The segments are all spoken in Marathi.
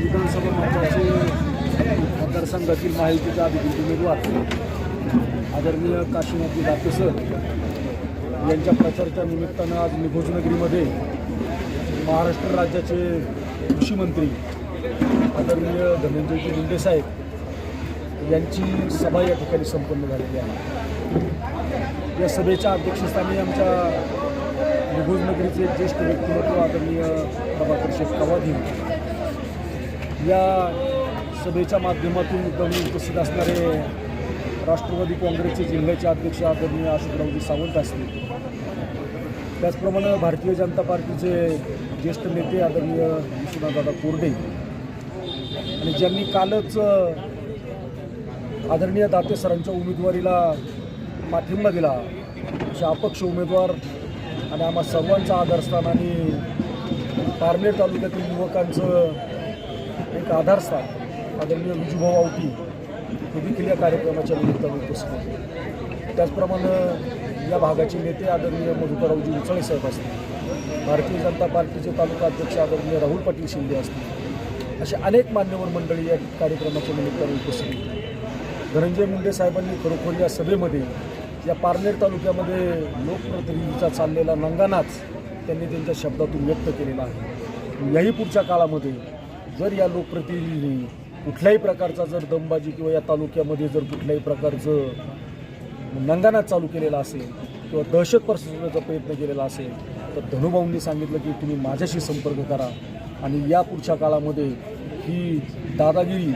विधानसभा मतदारचे मतदारसंघातील माहितीचा अधिकृत उमेदवार आदरणीय काशीनाथजी दाते सर यांच्या प्रचाराच्या निमित्तानं आज निभोजनगरीमध्ये महाराष्ट्र राज्याचे कृषी मंत्री आदरणीय धनंजयजी मुंडे साहेब यांची सभा या ठिकाणी संपन्न झालेली आहे. या सभेच्या अध्यक्षस्थानी आमच्या निभोजनगरीचे ज्येष्ठ व्यक्तिमत्व आदरणीय प्रभाकर शेख कवाधी या सभेच्या माध्यमातून उपस्थित उपस्थित असणारे राष्ट्रवादी काँग्रेसचे जिल्ह्याचे अध्यक्ष आदरणीय अशोकरावजी सावंत असतील. त्याचप्रमाणे भारतीय जनता पार्टीचे ज्येष्ठ नेते आदरणीय विश्वनाथदादा कोरडे आणि ज्यांनी कालच आदरणीय दाते सरांच्या उमेदवारीला पाठिंबा दिला असे अपक्ष उमेदवार आणि आम्हा सर्वांचं आदरस्थान आणि पारनेर तालुक्यातील युवकांचं एक आधारस्थान आदरणीय विजूभाऊ आवटी हे देखील या कार्यक्रमाच्या निमित्तानं उपस्थित होते. त्याचप्रमाणे या भागाचे नेते आदरणीय मधुकररावजी उचळे साहेब असतील भारतीय जनता पार्टीचे तालुका अध्यक्ष आदरणीय राहुल पाटील शिंदे असतील असे अनेक मान्यवर मंडळी या कार्यक्रमाच्या निमित्तानं उपस्थित होते. धनंजय मुंडे साहेबांनी खरोखर या सभेमध्ये या पारनेर तालुक्यामध्ये लोकप्रतिनिधीचा चाललेला नंगानाच त्यांनी त्यांच्या शब्दातून व्यक्त केलेला आहे. याही पुढच्या काळामध्ये जर या लोकप्रतिनिधींनी कुठल्याही प्रकारचा जर दमबाजी किंवा या तालुक्यामध्ये जर कुठल्याही प्रकारचं नंगानाच चालू केलेला असेल किंवा दहशत पसरवण्याचा प्रयत्न केलेला असेल तर धनुभाऊंनी सांगितलं की तुम्ही माझ्याशी संपर्क करा. आणि या पुढच्या काळामध्ये ही दादागिरी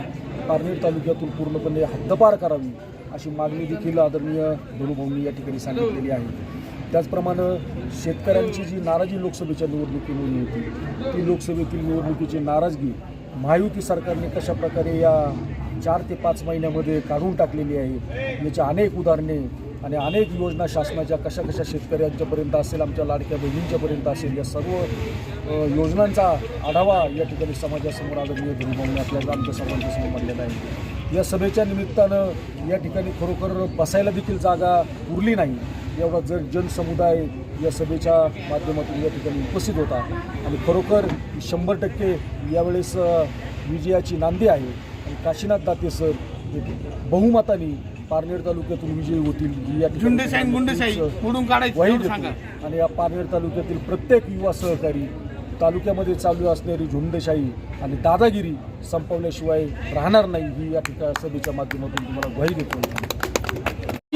पारनेर तालुक्यातून पूर्णपणे हद्दपार करावी अशी मागणी देखील आदरणीय धनुभाऊंनी या ठिकाणी सांगितलेली आहे. त्याचप्रमाणे शेतकऱ्यांची जी नाराजी लोकसभेच्या निवडणुकीमुळे होती ती लोकसभेतील निवडणुकीची नाराजगी महायुती सरकारने कशा प्रकारे या चार ते पाच महिन्यामध्ये काढून टाकलेली आहे याची अनेक उदाहरणे आणि अनेक योजना शासनाच्या कशा कशा शेतकऱ्यांच्यापर्यंत असेल आमच्या लाडक्या बहिणींच्यापर्यंत असेल या सर्व योजनांचा आढावा या ठिकाणी समाजासमोर आदरणीय धनुभाऊंनी आपल्याला आमच्या सर्वांच्या मांडलेला आहे. या सभेच्या निमित्तानं या ठिकाणी खरोखर बसायला देखील जागा उरली नाही. एवढा जर जनसमुदाय या सभेच्या माध्यमातून या ठिकाणी उपस्थित होता. आणि खरोखर शंभर टक्के यावेळेस विजयाची नांदी आहे. आणि काशीनाथ दाते सर बहुमताने पारनेर तालुक्यातून विजयी होतील. आणि या पारनेर तालुक्यातील प्रत्येक युवा सहकारी तालुक्यामध्ये चालू असणारी झुंडशाही आणि दादागिरी संपवल्याशिवाय राहणार नाही ही या ठिकाणी सभेच्या माध्यमातून तुम्हाला ग्वाही देतो.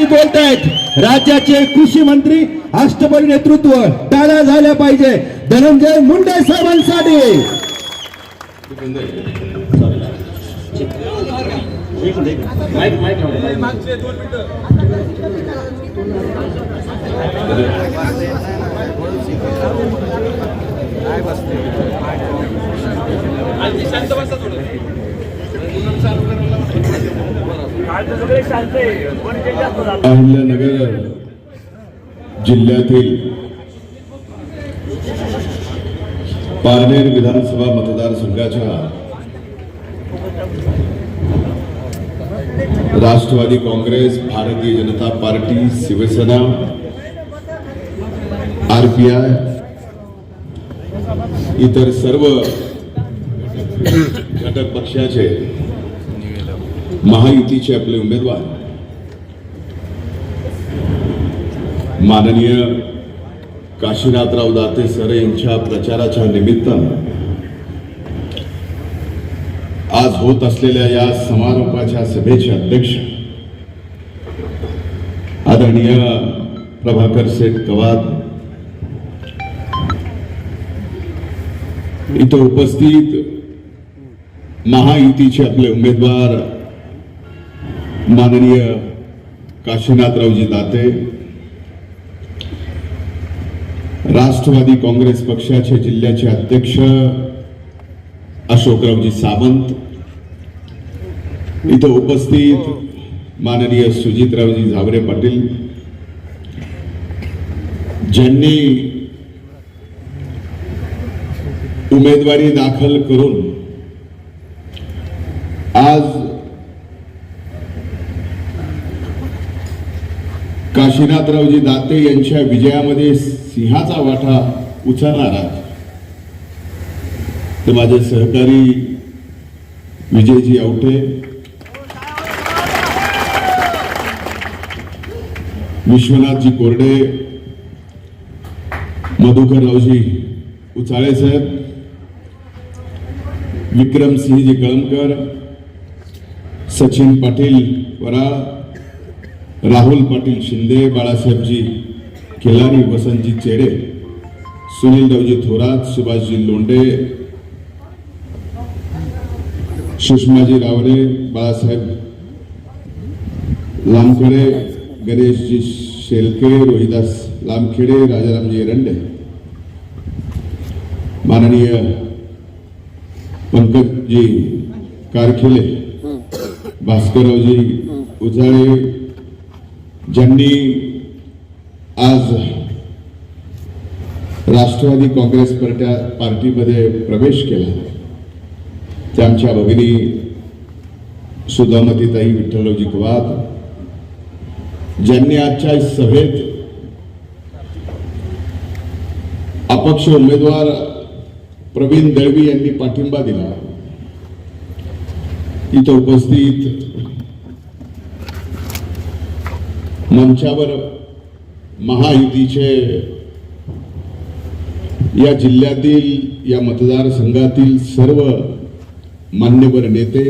बोलतायत. राज्याचे कृषी मंत्री अष्टपरी नेतृत्व टाळ्या झाल्या पाहिजे. धनंजय मुंडे साहेबांसाठी. अहमदनगर जिल्ह्यातील पारनेर विधानसभा मतदारसंघाच्या राष्ट्रवादी काँग्रेस भारतीय जनता पार्टी शिवसेना आरपीआय इतर सर्व घटक पक्षाचे महायुतीचे आपले उमेदवार माननीय काशीनाथराव दाते सर यांच्या प्रचाराच्या निमित्तानं आज होत असलेल्या या समारोपाच्या सभेचे अध्यक्ष आदरणीय प्रभाकर शेठ कवाद इथं उपस्थित महायुतीचे आपले उमेदवार माननीय काशीनाथरावजी दाते राष्ट्रवादी काँग्रेस पक्षाचे जिल्ह्याचे अध्यक्ष अशोकरावजी सावंत इथं उपस्थित माननीय सुजितरावजी झावरे पाटील ज्यांनी उमेदवारी दाखल करून आज काशीनाथरावजी दाते यांच्या विजयामध्ये सिंहाचा वाटा उचलणारा ते माझे सहकारी विजयजी आवटे विश्वनाथजी कोरडे मधुकररावजी उचाळे साहेब विक्रमसिंहजी कळमकर सचिन पाटील वराळ राहुल पाटील शिंदे बाळासाहेबजी खिलारी वसंतजी चेडे सुनील देवजी थोरात सुभाषजी लोंडे सुषमाजी रावरे बाळासाहेब लामखेडे गणेशजी शेलके रोहिदास लामखेडे राजारामजी एरंडे माननीय पंकजजी कारखिले भास्कररावजी उजाळे ज्यांनी आज राष्ट्रवादी काँग्रेस पार्ट्या पार्टीमध्ये प्रवेश केला ते आमच्या भगिनी सुधामतीताई विठ्ठलरावजी कवाद ज्यांनी आजच्या सभेत अपक्ष उमेदवार प्रवीण दळवी यांनी पाठिंबा दिला. इथं उपस्थित मंचावर महायुतीचे या जिल्ह्यातील या मतदारसंघातील सर्व मान्यवर नेते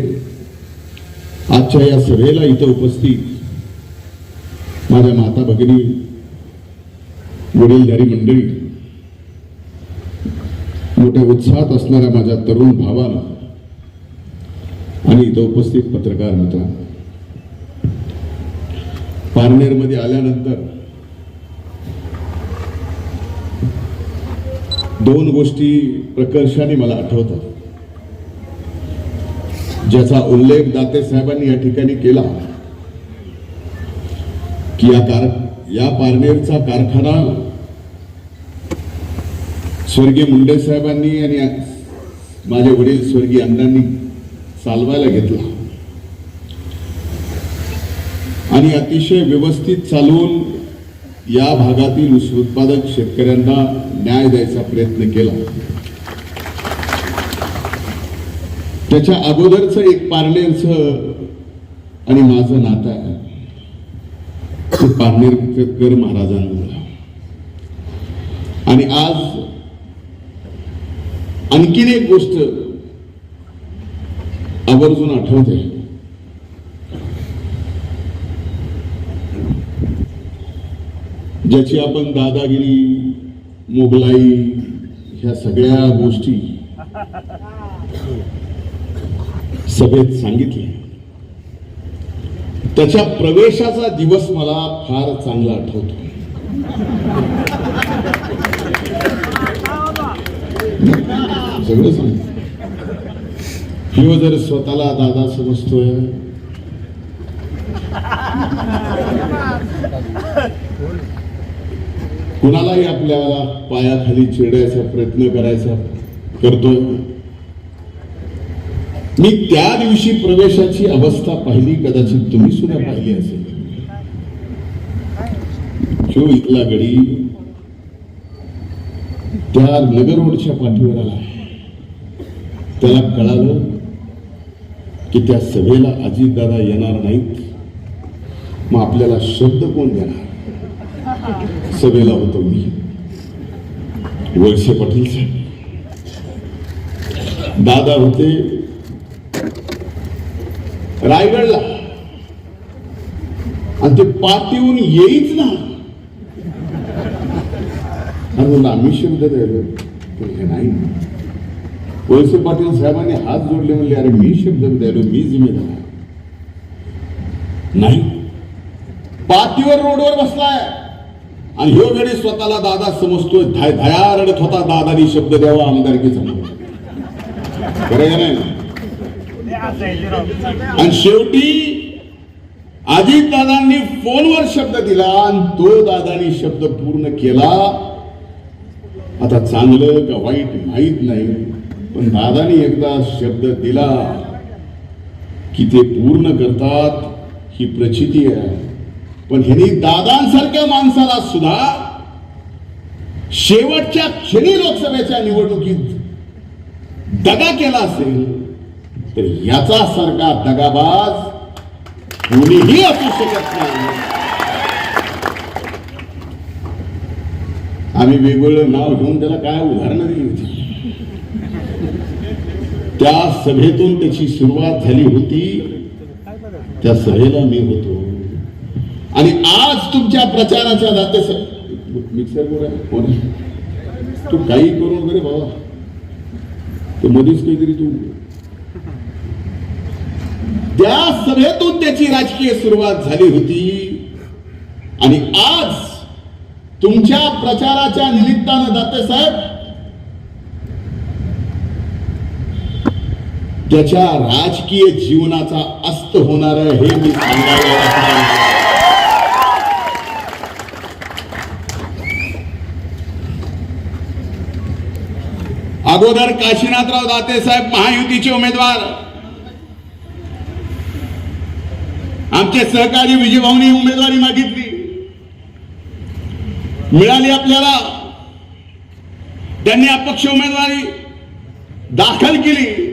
आजच्या या सभेला इथं उपस्थित माझ्या माता भगिनी वडीलधारी मंडळी मोठ्या उत्साहात असणाऱ्या माझ्या तरुण भावाला आणि इथं उपस्थित पत्रकार मित्र. पारनेरमध्ये आल्यानंतर दोन गोष्टी प्रकर्षाने मला आठवतात ज्याचा उल्लेख दाते साहेबांनी या ठिकाणी केला. की या कार या पारनेरचा कारखाना स्वर्गीय मुंडे साहेबांनी आणि माझे वडील स्वर्गीय अण्णांनी चालवायला घेतला. आणि अतिशय व्यवस्थित चालवून या भागातील ऊस उत्पादक शेतकऱ्यांना न्याय द्यायचा प्रयत्न केला. त्याच्या अगोदरच एक पारनेरच आणि माझं नातं आहे. पारनेरकर महाराजांमुळे आणि आज आणखीन एक गोष्ट आवर्जून आठवते. ज्याची आपण दादागिरी मोगलाई ह्या सगळ्या गोष्टी सभेत सांगितले त्याच्या प्रवेशाचा दिवस मला फार चांगला आठवतो. सगळं सांगितलं किंवा जर स्वतःला दादा समजतोय. कुणालाही आपल्याला पायाखाली चिडायचा प्रयत्न करायचा करतोय. मी त्या दिवशी प्रवेशाची अवस्था पाहिली कदाचित तुम्ही सुद्धा पाहिली असेल. जो इथला गडी त्या नगर रोडच्या पाठीवर आला. त्याला कळालं की त्या सभेला अजितदादा येणार नाहीत. मग आपल्याला शब्द कोण देणार? सभेला होतो मी. वळसे पाटील साहेब. दादा होते. रायगडला. आणि ते पाठीहून येईच ना. आणि म्हणलं आम्ही शब्द द्यायला पण हे नाही. वळसे पाटील साहेबांनी हात जोडले म्हणले अरे मी शब्द द्यायलो मी जिम्मेदार नाही. पाठीवर रोडवर बसलाय. आणि ह्यो गडी स्वतःला दादा समजतोय. धाय धया रडत होता दादानी शब्द द्यावा आमदारकीचा खरं का नाही? आणि शेवटी अजित दादांनी फोनवर शब्द दिला आणि तो दादानी शब्द पूर्ण केला. आता चांगलं का वाईट माहीत नाही. पण दादानी एकदा शब्द दिला की ते पूर्ण करतात ही प्रचिती आहे. पण ह्यांनी दादांसारख्या माणसाला सुद्धा शेवटच्या क्षणी लोकसभेच्या निवडणुकीत दगा केला असेल तर याचा सारखा दगाबाज कोणीही असू शकत नाही. आम्ही वेगवेगळं नाव घेऊन त्याला काय उदाहरणं दिली होती? त्या सभेतून त्याची सुरुवात झाली होती त्या सभेला मी होतो आणि आज तुमच्या प्रचाराच्या दाते मिक्सर कोण आहे? कोण आहे? तू काही करू वगैरे बाबा तू मधीच काहीतरी तू त्या सभेतून त्याची राजकीय सुरुवात झाली होती आणि आज तुमच्या प्रचाराच्या निमित्तानं दाते साहेब त्याच्या राजकीय जीवनाचा अस्त होणार आहे हे मी सांगायला अगोदर काशीनाथराव दाते साहेब महायुतीचे उमेदवार. आमचे सहकारी विजयभाऊनी उमेदवारी मागितली. मिळाली आपल्याला. त्यांनी अपक्ष उमेदवारी दाखल केली.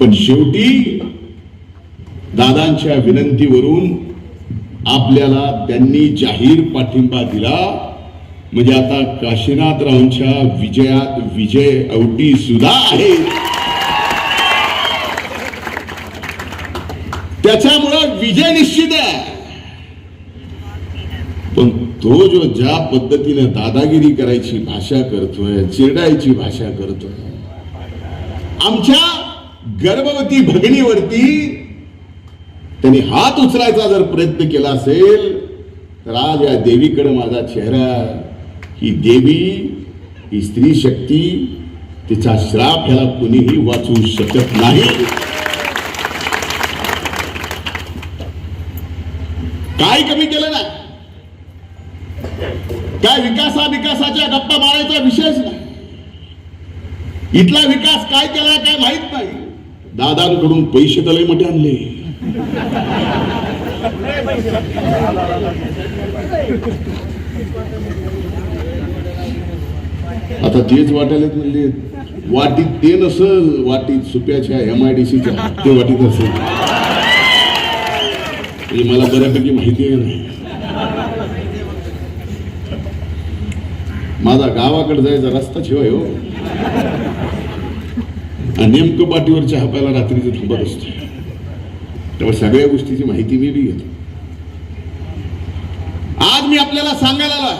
पण शेवटी दादांच्या विनंतीवरून आपल्याला त्यांनी जाहीर पाठिंबा दिला. म्हणजे आता काशीनाथरावांच्या विजयात विजय अवटी सुद्धा आहे. त्याच्यामुळं विजय निश्चित आहे. पण तो जो ज्या पद्धतीने दादागिरी करायची भाषा करतोय चिरडायची भाषा करतोय आमच्या गर्भवती भगिनीवरती त्यांनी हात उचलायचा जर प्रयत्न केला असेल तर आज या देवीकडे माझा चेहरा ही देवी ही स्त्री शक्ती तिचा श्राप ह्याला कुणीही वाचू शकत नाही. काय कमी केलं ना काय विकासा विकासाच्या गप्पा मारायचा विषयच नाही. इथला विकास काय केला काय माहीत नाही. दादांकडून पैसे तले मोठे आणले. आता तेच वाटायला म्हणले वाटीत ते नसल वाटीत सुप्याच्या एम आय डी सीच्या ते वाटीत असेल हे मला बऱ्यापैकी माहिती आहे नाही माझा गावाकडे जायचा रस्ता शिवाय हो. नेमकं पाठीवर चहा प्यायला रात्रीचं थांबत असतो. तेव्हा सगळ्या गोष्टीची माहिती मी बी घेतो. आज मी आपल्याला सांगायला आला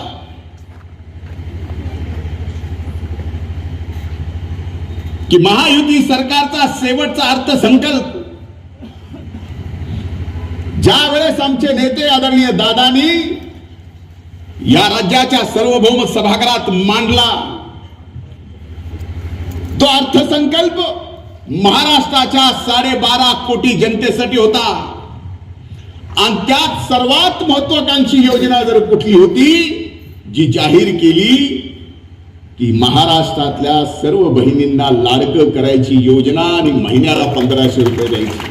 की महायुती सरकारचा शेवटचा अर्थसंकल्प. ज्या वेळेस आमचे नेते आदरणीय दादानी या राज्याच्या सार्वभौम सभागृहात मांडला तो अर्थसंकल्प महाराष्ट्राच्या साडेबारा कोटी जनतेसाठी होता. आणि त्यात सर्वात महत्वाकांक्षी योजना जर कुठली होती जी जाहीर केली की महाराष्ट्रातल्या सर्व बहिणींना लाडकं करायची योजना आणि महिन्याला पंधराशे रुपये द्यायची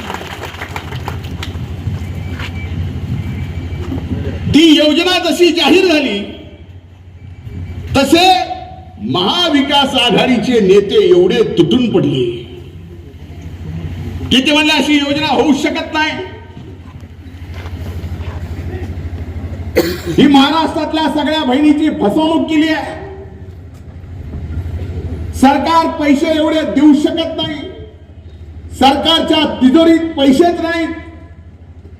ती योजना जशी जाहीर झाली तसे महाविकास आघाडीचे नेते एवढे तुटून पडले. की ते म्हणले अशी योजना होऊ शकत नाही? ही महाराष्ट्रातल्या सगळ्या बहिणीची फसवणूक केली आहे. सरकार पैसे एवढे देऊ शकत नाही. सरकारच्या तिजोरीत पैसेच नाहीत.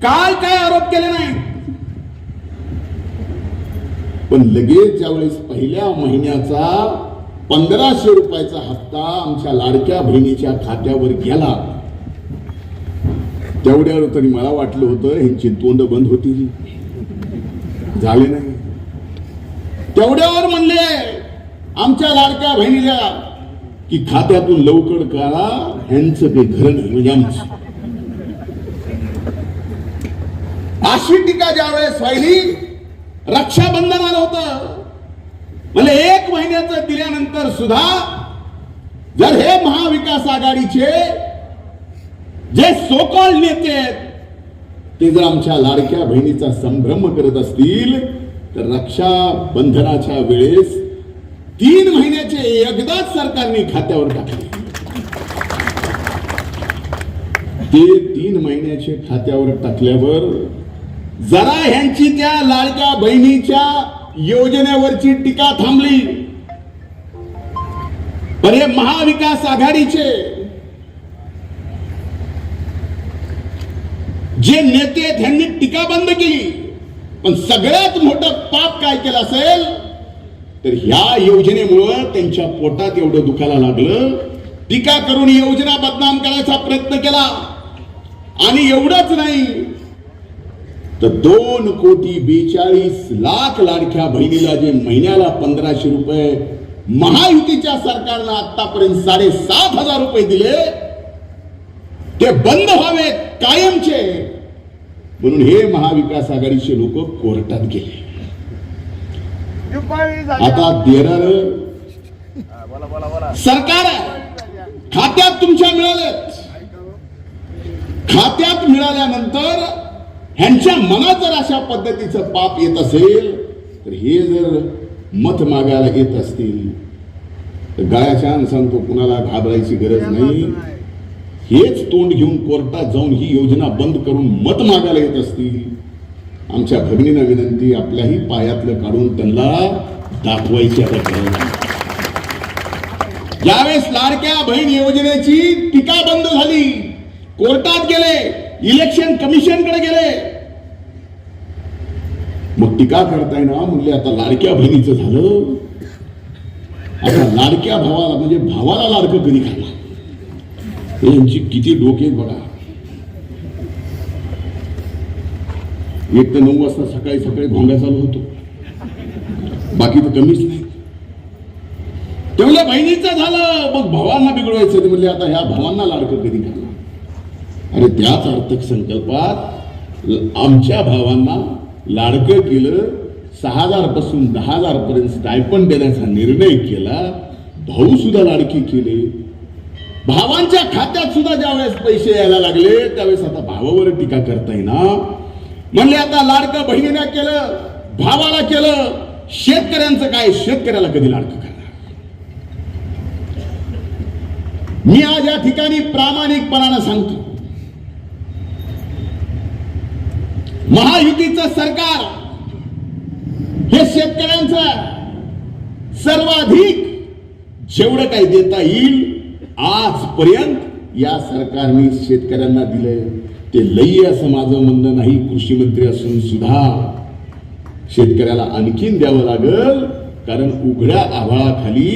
काल काय आरोप केले नाही पण लगेच ज्यावेळेस पहिल्या महिन्याचा पंधराशे रुपयाचा हप्ता आमच्या लाडक्या बहिणीच्या खात्यावर गेला तेवढ्यावर तरी मला वाटलं होतं ह्यांची तोंड बंद होती झाले नाही. तेवढ्यावर म्हणले आमच्या लाडक्या बहिणीला की खात्यातून लवकर काढा ह्यांचं ते घर नाही म्हणजे आमचं. अशी टीका ज्यावेळेस व्हायली रक्षाबंधन आलं होतं. म्हणजे एक महिन्याचं दिल्यानंतर सुद्धा जर हे महाविकास आघाडीचे जे सोकॉल नेते आहेत ते जर आमच्या लाडक्या बहिणीचा संभ्रम करत असतील तर रक्षाबंधनाच्या वेळेस तीन महिन्याचे एकदाच सरकारने खात्यावर टाकले. ते तीन महिन्याचे खात्यावर टाकल्यावर जरा ह्यांची त्या लाडक्या बहिणीच्या योजनेवरची टीका थांबली. पण हे महाविकास आघाडीचे जे नेते आहेत, ह्यांनी टीका बंद केली. पण सगळ्यात मोठं पाप काय केलं असेल तर ह्या योजनेमुळं त्यांच्या पोटात एवढं दुखायला लागलं. टीका करून योजना बदनाम करायचा प्रयत्न केला. आणि एवढंच नाही तर दोन कोटी बेचाळीस लाख लाडक्या बहिणीला जे महिन्याला पंधराशे रुपये महायुतीच्या सरकारनं आतापर्यंत साडेसात हजार रुपये दिले ते बंद व्हावेत कायमचे. म्हणून हे महाविकास आघाडीचे लोक कोर्टात गेले. आता देणार सरकार खात्यात तुमच्या मिळालेत खात्यात मिळाल्यानंतर ह्यांच्या मनात जर अशा पद्धतीचं पाप येत असेल तर हे जर मत मागायला येत असतील तर गळ्याच्या सांगतो कुणाला घाबरायची गरज नाही. हेच तोंड घेऊन कोर्टात जाऊन ही योजना बंद करून मत मागायला येत असतील. आमच्या भगिनींना विनंती आपल्याही पायातलं काढून त्यांना दाखवायची आता गरज. यावेळेस लाडक्या बहीण योजनेची टीका बंद झाली कोर्टात गेले इलेक्शन कमिशनकडे गेले मग टीका करताय ना म्हणले आता लाडक्या बहिणीचं झालं. आता लाडक्या भावाला म्हणजे भावाला लाडकं कधी खाला यांची किती डोके आहेत बघा. एक तर नऊ वाजता सकाळी सकाळी भोंगा चालू होतो. बाकी तर कमीच नाही. तेवढ्या बहिणीचं झालं. मग भावांना बिघडवायचं ते म्हणले आता ह्या भावांना लाडकं कधी खाला अरे त्याच अर्थक संकल्पात आमच्या भावांना लाडकं केलं सहा हजारपासून दहा हजारपर्यंत स्टायपन देण्याचा निर्णय केला भाऊ सुद्धा लाडकी केले. भावांच्या खात्यात सुद्धा ज्यावेळेस पैसे यायला लागले त्यावेळेस आता भावावर टीका करता येईना म्हणले आता लाडकं बहिणीने केलं भावाला केलं शेतकऱ्यांचं काय? शेतकऱ्याला कधी लाडकं करणार? मी आज या ठिकाणी प्रामाणिकपणानं सांगतो. महायुतीचं सरकार हे शेतकऱ्यांचं सर्वाधिक जेवढं काही देता येईल आजपर्यंत या सरकारने शेतकऱ्यांना दिलंय. ते लई असं माझं म्हणणं नाही कृषी मंत्री असून सुद्धा शेतकऱ्याला आणखीन द्यावं लागल कारण उघड्या आभाळाखाली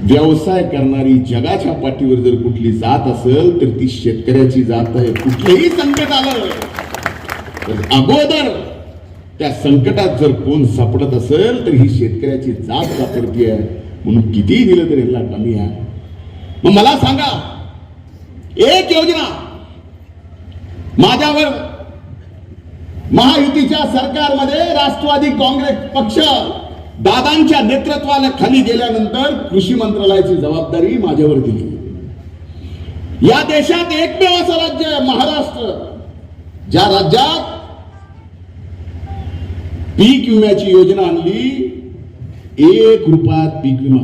व्यवसाय करणारी जगाच्या पाठीवर जर कुठली जात असेल तर ती शेतकऱ्याची जात आहे. कुठलंही संकट आलं तर अगोदर त्या संकटात जर कोण सापडत असेल तर ही शेतकऱ्याची जात सापडती आहे. म्हणून कितीही दिलं तर ह्याला कमी आहे. मग मला सांगा एक योजना माझ्यावर महायुतीच्या सरकारमध्ये राष्ट्रवादी काँग्रेस पक्ष दादांच्या नेतृत्वाला खाली गेल्यानंतर कृषी मंत्रालयाची जबाबदारी माझ्यावर दिली. या देशात एकमेव असं राज्य आहे महाराष्ट्र ज्या राज्यात पीक विम्याची योजना आणली एक रुपयात पीक विमा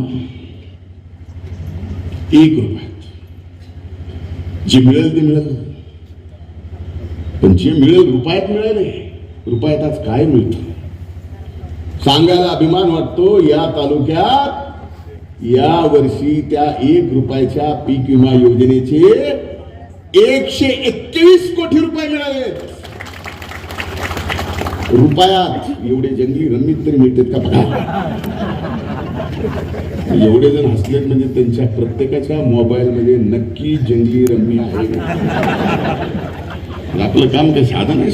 एक रुपयात. जे मिळेल ते मिळेल. पण जे मिळेल रुपयात मिळेल रुपयात आज काय मिळतं? सांगायला अभिमान वाटतो या तालुक्यात या वर्षी त्या एक रुपयाच्या पीक विमा योजनेचे एकशे एकवीस कोटी रुपये मिळाले. रुपयात एवढे जंगली रमीत तरी मिळतात का बघा? एवढे जण हसलेत म्हणजे त्यांच्या प्रत्येकाच्या मोबाईल मध्ये नक्की जंगली रम्मी आहे. आपलं काम काही साधन आहे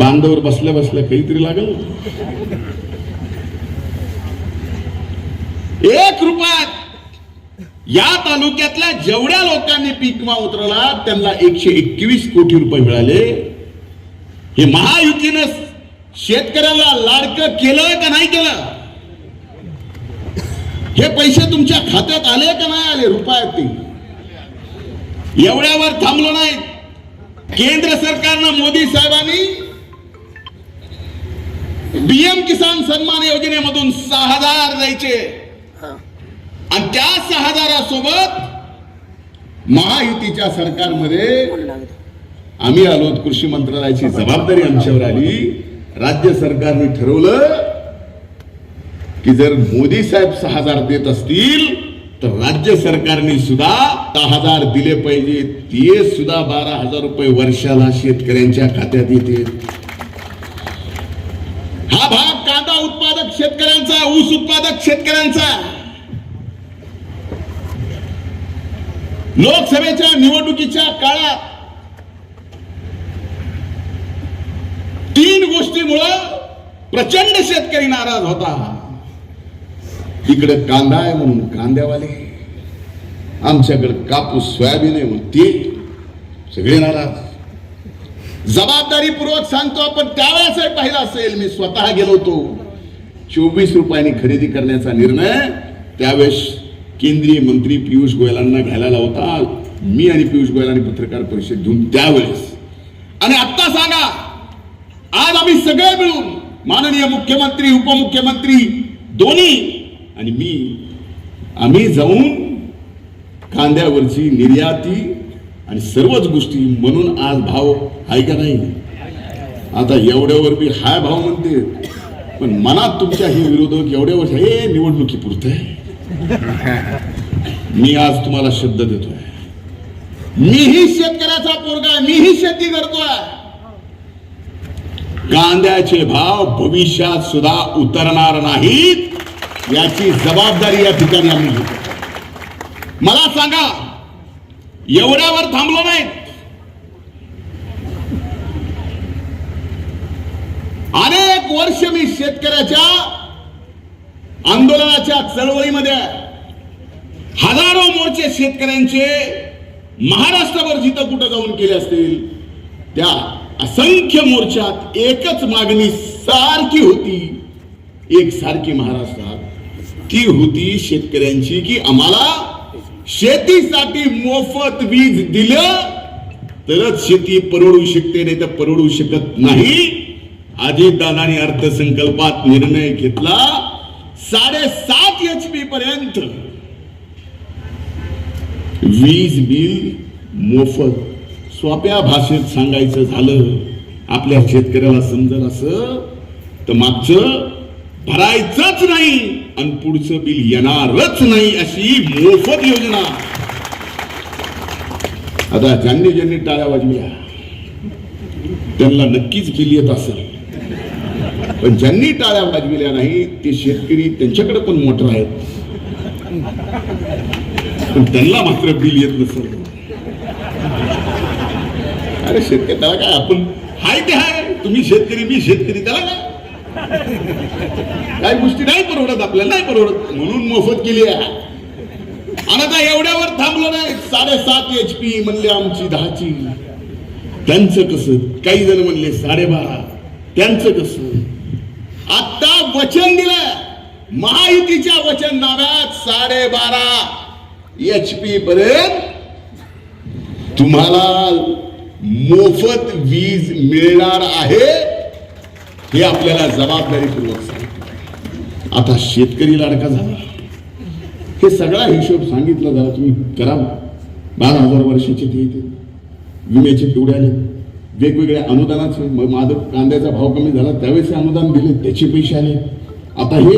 बांधावर बसल्या बसल्या काहीतरी लागल. एक रुपयात या तालुक्यातल्या जेवढ्या लोकांनी पीक विमा उतरवला त्यांना एकशे एकवीस कोटी रुपये मिळाले. हे महायुतीनं शेतकऱ्याला लाडकं केलं का नाही केलं? हे पैसे तुमच्या खात्यात आले का नाही आले रुपयात ते? एवढ्यावर थांबलो नाही. केंद्र सरकारनं मोदी साहेबांनी पीएम किसान सन्मान योजनेमधून सहा हजार द्यायचे आणि त्या सहा हजारासोबत महायुतीच्या सरकारमध्ये आम्ही आलो कृषी मंत्रालयाची जबाबदारी आमच्यावर आली. राज्य सरकारने ठरवलं की जर मोदी साहेब सहा हजार देत असतील तर राज्य सरकारने सुद्धा दहा हजार दिले पाहिजे ते सुद्धा बारा हजार रुपये वर्षाला शेतकऱ्यांच्या खात्यात येते हा भाग कांदा उत्पादक शेतकऱ्यांचा ऊस उत्पादक शेतकऱ्यांचा. लोकसभेच्या निवडणुकीच्या काळात तीन गोष्टीमुळं प्रचंड शेतकरी नाराज होता. इकडे कांदा आहे म्हणून कांद्यावाले आमच्याकडे कापूस सोयाबीन आहे म्हणून ते सगळे नाराज. जबाबदारीपूर्वक सांगतो आपण त्यावेळेस पाहिला असेल मी स्वतः गेलो होतो. चोवीस रुपयांनी खरेदी करण्याचा निर्णय त्यावेळेस केंद्रीय मंत्री पियुष गोयलांना घ्यायला होता. मी आणि पियुष गोयलांनी पत्रकार परिषद घेऊन त्यावेळेस. आणि आत्ता सांगा आज आम्ही सगळे मिळून माननीय मुख्यमंत्री उपमुख्यमंत्री दोन्ही आणि मी आम्ही जाऊन कांद्यावरची निर्याती आणि सर्वच गोष्टी म्हणून आज भाव आहे का नाही? आता एवढ्यावर मी हाय भाव म्हणते पण मनात तुमच्या हे विरोधक एवढ्या वर्ष हे निवडणुकी आहे. मी आज तुम्हाला शब्द देतोय. मीही शेतकऱ्याचा पोरगा मीही शेती करतोय. कांद्याचे भाव भविष्यात सुद्धा उतरणार नाहीत याची जबाबदारी या ठिकाणी आम्ही घेतो. मला सांगा एवढ्यावर थांबलो नाही. अनेक वर्ष मी शेतकऱ्याच्या आंदोलनाच्या चळवळीमध्ये हजारो मोर्चे शेतकऱ्यांचे महाराष्ट्रभर जिथं कुठं जाऊन केले असतील त्या असंख्य मोर्चात एकच मागणी सारखी होती. एक सारखी महाराष्ट्रात. ती होती शेतकऱ्यांची की आम्हाला शेतीसाठी मोफत वीज दिलं तरच शेती परवडू शकते नाही तर परवडू शकत नाही. अजितदादानी अर्थसंकल्पात निर्णय घेतला. साडेसात एच पी पर्यंत वीज बिल मोफत. सोप्या भाषेत सांगायचं झालं आपल्या शेतकऱ्याला समजल असं. तर मागचं भरायचंच नाही आणि पुढचं बिल येणारच नाही अशी मोफत योजना. आता ज्यांनी ज्यांनी टाळ्या वाजविल्या त्यांना नक्कीच बिल येत असेल. पण ज्यांनी टाळ्या वाजविल्या नाही ते शेतकरी त्यांच्याकडे पण मोटर आहेत. पण त्यांना मात्र बिल येत नसेल. अरे शेतकरी त्याला काय आपण हाय ते हाय तुम्ही शेतकरी मी शेतकरी त्याला काय? काही गोष्टी नाही परवडत आपल्याला नाही परवडत. म्हणून मोफत केली आहे. आणि आता एवढ्यावर थांबलो नाही. साडेसात एच पी म्हणले आमची दहाची. त्यांचं कसं? काही जण म्हणले साडेबारा. त्यांचं कसं? आता वचन दिलं महायुतीच्या वचननाम्यात साडेबारा एच पी पर्यंत तुम्हाला मोफत वीज मिळणार आहे हे आपल्याला जबाबदारीपूर्वक सांगितलं आता शेतकरी लाडका झाला. हे सगळा हिशोब सांगितला जरा तुम्ही करा बारा हजार वर्षाचे ते येते विम्याचे केवढे आले. वेगवेगळ्या अनुदानाचे मग माझं कांद्याचा भाव कमी झाला. त्यावेळेस अनुदान दिले त्याचे पैसे आले. आता हे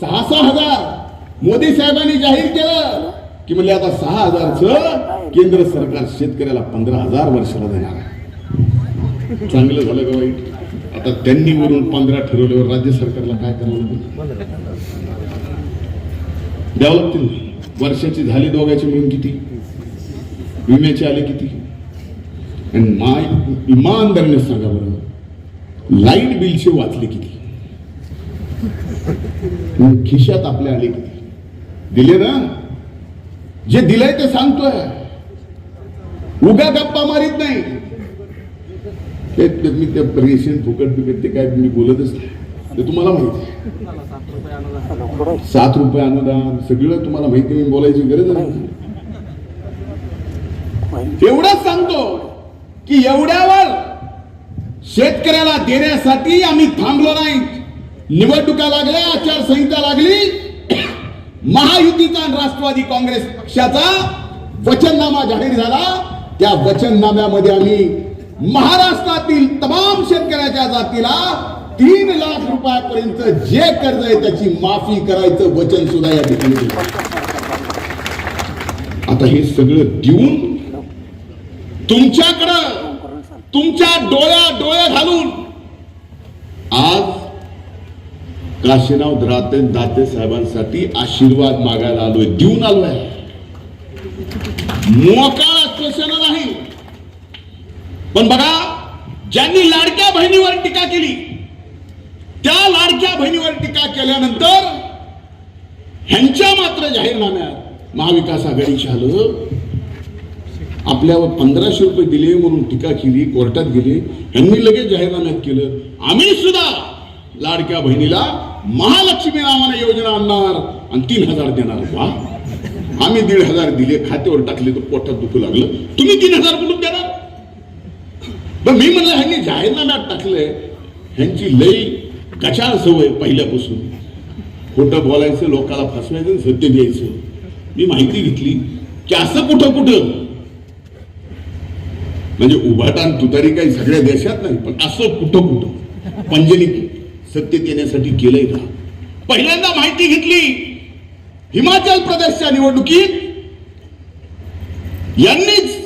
सहा सहा हजार मोदी साहेबांनी जाहीर केलं की म्हणजे आता सहा हजारचं केंद्र सरकार शेतकऱ्याला पंधरा हजार वर्षाला देणार आहे. चांगलं झालं का वाईट? आता त्यांनी वरून पंधरा ठरवल्यावर राज्य सरकारला काय करावं लागेल? द्यावं लागतील वर्षाची झाली दोघांची मिळून किती? विम्याचे आले किती? आणि माय इमानदारीने सांगा बरं. लाइट बिलचे वाचले किती? खिशात आपल्या आले किती? दिले ना? जे दिलंय ते सांगतोय. उगा गप्पा मारित नाही. ते ते मी ते रेशन फुकट बिकट ते काय मी बोलतच नाही. ते तुम्हाला माहिती सात रुपये अनुदान सगळं तुम्हाला माहिती मी बोलायची गरज नाही. एवढंच सांगतो की एवढ्यावर शेतकऱ्याला देण्यासाठी आम्ही थांबलो नाही. निवडणुका लागल्या आचारसंहिता लागली. महायुतीचा राष्ट्रवादी काँग्रेस पक्षाचा वचननामा जाहीर झाला. त्या वचननाम्यामध्ये आम्ही महाराष्ट्रातील तमाम शेतकऱ्याच्या जातीला तीन लाख रुपयापर्यंत जे कर्ज आहे त्याची माफी करायचं वचन सुद्धा या ठिकाणी आता हे सगळं देऊन तुमच्याकडं तुमच्या डोळ्या डोळ्या घालून आज काशीराव द्राते दाते साहेबांसाठी आशीर्वाद मागायला आलोय देऊन आलोय. मोका पण बघा ज्यांनी लाडक्या बहिणीवर टीका केली त्या लाडक्या बहिणीवर टीका केल्यानंतर ह्यांच्या मात्र जाहीरनाम्यात महाविकास आघाडीच्या आलं. आपल्यावर पंधराशे रुपये दिले म्हणून टीका केली कोर्टात गेले ह्यांनी लगेच जाहीरनाम्यात केलं. आम्ही सुद्धा लाडक्या बहिणीला महालक्ष्मी नावाने योजना आणणार आणि तीन हजार देणार. वा. आम्ही दीड हजार दिले खात्यावर टाकले तर पोटात दुखू लागलं. तुम्ही तीन हजार कुठून देणार पण मी म्हणलं ह्यांनी जाहीरनाम्यात टाकलंय ह्यांची लई कशा सवय पहिल्यापासून. खोटं बोलायचं लोकाला फसवायचं सत्य द्यायचं. मी माहिती घेतली. की असं कुठं कुठं? म्हणजे उभाटान तुतारी काही सगळ्या देशात नाही पण असं कुठं कुठं? पंजनी सत्य देण्यासाठी केलंय का? पहिल्यांदा माहिती घेतली. हिमाचल प्रदेशच्या निवडणुकीत यांनीच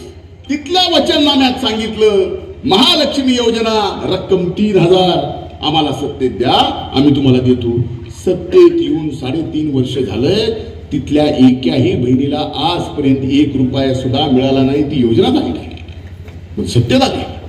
तिथल्या वचननाम्यात सांगितलं. महालक्ष्मी योजना रक्कम तीन हजार. आम्हाला सत्तेत द्या आम्ही तुम्हाला देतो. सत्तेत येऊन साडेतीन वर्ष झालंय तिथल्या एकाही बहिणीला आजपर्यंत एक रुपया सुद्धा मिळाला नाही. ती योजना झाली नाही. पण सत्य झाली.